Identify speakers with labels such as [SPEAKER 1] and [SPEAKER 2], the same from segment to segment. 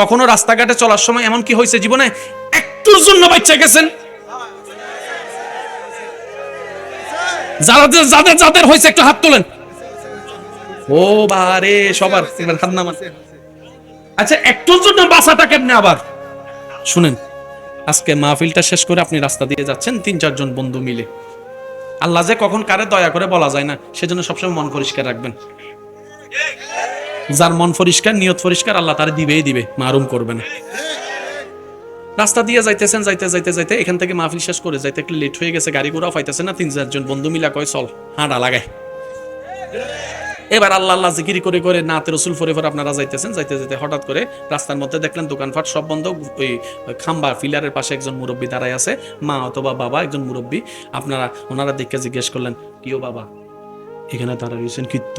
[SPEAKER 1] কখনো রাস্তাঘাটে চলার সময় এমন কি হয়েছে জীবনে? একটুর জন্য বাচ্চা গেছেন। যাদের যাদের যাদের হয়েছে, একটু হাত তোলেন। ও বারে, সবার। হাত নামান। আচ্ছা একটুর জন্য বাসাটা কেমনে আবার? শুনেন, আজকে মাহফিলটা শেষ করে আপনি রাস্তা দিয়ে যাচ্ছেন, তিন, চারজন বন্ধু মিলে। আল্লাহ যে কখন কারে দয়া করে বলা যায় না, সেজন্য সবসময় মন পরিষ্কার রাখবেন। যার মন পরিষ্কার, নিয়ত পরিষ্কার, আল্লাহ তারে দিবেই দিবে মারুম করবে না। রাস্তা দিয়ে যাইতেছেন, যাইতে যাইতে যাইতে এখান থেকে মাহফিল শেষ করে যাইতে একটু লেট হয়ে গেছে, গাড়ি ঘোড়াও পাইতেছে না, তিন চারজন বন্ধু মিলা কয়, চল, হাঁটা লাগায় এবার আল্লাহ আল্লাহ জিকিরি করে করে নাতে রসুল ফরে ফরে আপনারা যাইতেছেন, যাইতে যাইতে হঠাৎ করে রাস্তার মধ্যে দেখলেন দোকানপাট সব বন্ধ, ওই খাম্বা ফিলারের পাশে একজন মুরব্বী দাঁড়ায় আছে, মা অথবা বাবা একজন মুরব্বী। আপনারা ওনারা দেখে জিজ্ঞেস করলেন, কিও বাবা? এখানে দাঁড়ায় রয়েছেন কীর্ত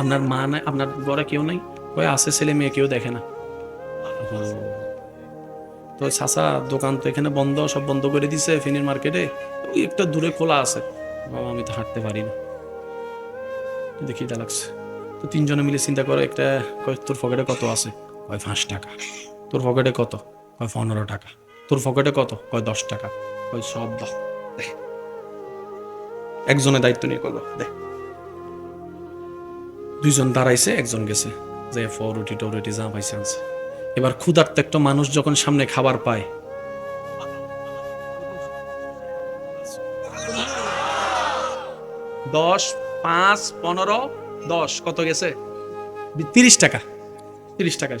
[SPEAKER 1] আপনার মা নাই, আপনার ঘরে কেউ নাই, ওই আছে ছেলে মেয়ে, কেউ দেখে না। তো সাসা দোকান তো এখানে বন্ধ, সব বন্ধ করে দিছে ফিনির মার্কেটে। ওই একটা দূরে খোলা আছে। বাবা, আমি তো হাঁটতে পারি না। দেখি এটা লাগছে তো তিনজনে মিলে চিন্তা করে, একটা তোর পকেটে কত আছে? কয়, পাঁচ টাকা। তোর পকেটে কত? কয়, পনেরো টাকা। তোর পকেটে কত? কয়, দশ টাকা। কয়, সব দাও। দে। একজনের দায়িত্ব নিয়ে করল। দেখ দুইজন দাঁড়াইছে, একজন গেছে। যে ফর রুটি টরুটি যা পাইছে আনছে। এবার ক্ষুধার্ত একটা মানুষ যখন সামনে খাবার পায়। দশ, পাঁচ, পনেরো, দশ, কত গেছে? তিরিশ টাকা। তিরিশ টাকা।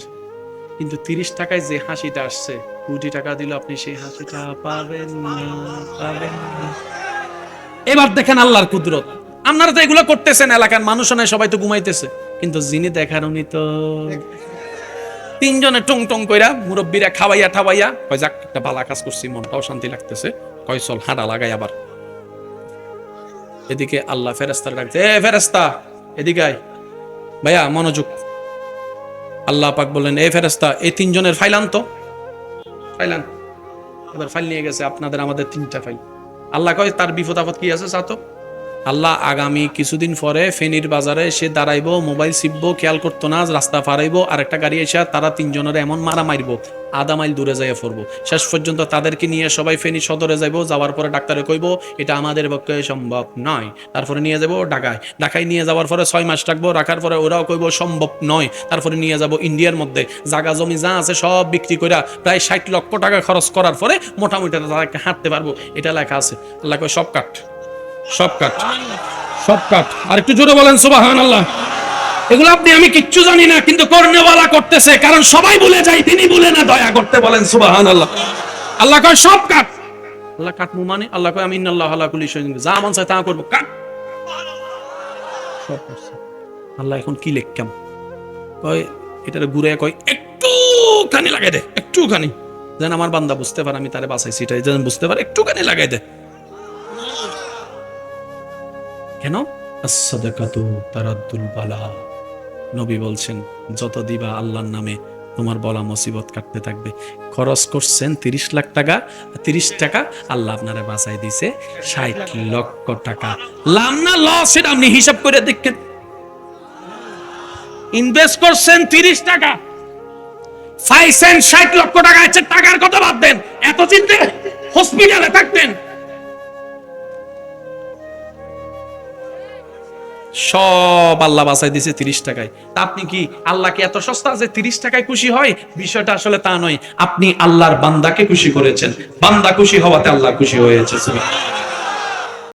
[SPEAKER 1] কিন্তু তিরিশ টাকায় যে হাসিটা আসছে, কোটি টাকা দিল আপনি, সেই হাসিটা পাবেন না পাবেন না। এবার দেখেন আল্লাহর কুদরত। আপনারা তো এগুলো করতেছেন, এলাকার মানুষ নাই, সবাই তো ঘুমাইতেছে। কিন্তু যিনি দেখার উনি তো তিনজনে টং টং কইরা মুরব্বীরা খাওয়াইয়া ঠাওয়াইয়া, কয় যাক, একটা বালা কাজ করছি, মনটাও শান্তি লাগতেছে। কয়, চল হাঁটা লাগাই আবার। এদিকে আল্লাহ ফেরেস্তার ডাকছে, এ ফেরেস্তা এদিকে আয়। ভাইয়া, মনোযোগ। আল্লাহ পাক বললেন, এ ফেরেস্তা এই তিনজনের ফাইলান তো ফাইলান এবার ফাইল নিয়ে গেছে, আপনাদের আমাদের তিনটা ফাইল। আল্লাহ কয়, তার বিপদ আপদ কি আছে চাতো আল্লাহ আগামী কিছুদিন পরে ফেনীর বাজারে সে দাঁড়াইবো, মোবাইল চিপবো খেয়াল করতো না, রাস্তা পারাইবো আর একটা গাড়ি এসে তারা তিনজনের এমন মারা মারবো আধা মাইল দূরে যাইয়া পড়ব। শেষ পর্যন্ত তাদেরকে নিয়ে সবাই ফেনী সদরে যাইবো, যাওয়ার পরে ডাক্তারে কইব, এটা আমাদের পক্ষে সম্ভব নয়। তারপরে নিয়ে যাব ঢাকায়। ঢাকায় নিয়ে যাওয়ার পরে ছয় মাস রাখব রাখার পরে ওরাও কইব, সম্ভব নয়। তারপরে নিয়ে যাব ইন্ডিয়ার মধ্যে। জাগা জমি যা আছে সব বিক্রি করে প্রায় ষাট লক্ষ টাকা খরচ করার পরে মোটামুটি তাদেরকে হাঁটতে পারব। এটা লেখা আছে। কয়, সব কাট সব কাট সব কাট আর একটু জোরে বলেন সুবাহান আল্লাহ এগুলো আপনি আমি কিচ্ছু জানি না কিন্তু কর্নেওয়ালা করতেছে কারণ সবাই বলে যায় তিনি বলে না দয়া করতে বলেন সুবাহান আল্লাহ আল্লাহ কয় সব কাট আল্লাহ কাটমু মানে? আল্লাহ কয় আমি ইন্নাল্লাহ আলা কুল্লি শাইইন যা মন চায় তা করব। কাট সব করছে। আল্লাহ এখন কি লিখকাম কয় এটার ঘুরে কয় একটুখানি লাগাই দে একটুখানি। যেন আমার বান্দা বুঝতে পারে আমি তারে বাঁচাইছি এটাই যেন বুঝতে পারে একটুখানি লাগাই দে। কেন? বালা। নবী বলছেন, যত দিবা আল্লাহর নামে তোমার বলা মুসিবত কাটতে থাকবে। খরচ করছেন তিরিশ লাখ টাকা, তিরিশ টাকা আল্লাহ আপনারে বাঁচাই দিছে ষাট লক্ষ টাকা। লাভ না লস, সেটা আপনি হিসাব করে দেখেন। ইনভেস্ট করছেন তিরিশ টাকা। ষাট লক্ষ টাকা টাকার কথা দেন। এত চিন্তা হসপিটালে থাকতেন। সব আল্লাহ বাঁচাই দিছে তিরিশ টাকায়। তা আপনি কি আল্লাহকে এত সস্তা যে তিরিশ টাকায় খুশি হয়? বিষয়টা আসলে তা নয়। আপনি আল্লাহর বান্দাকে খুশি করেছেন। বান্দা খুশি হওয়াতে আল্লাহ খুশি হয়েছে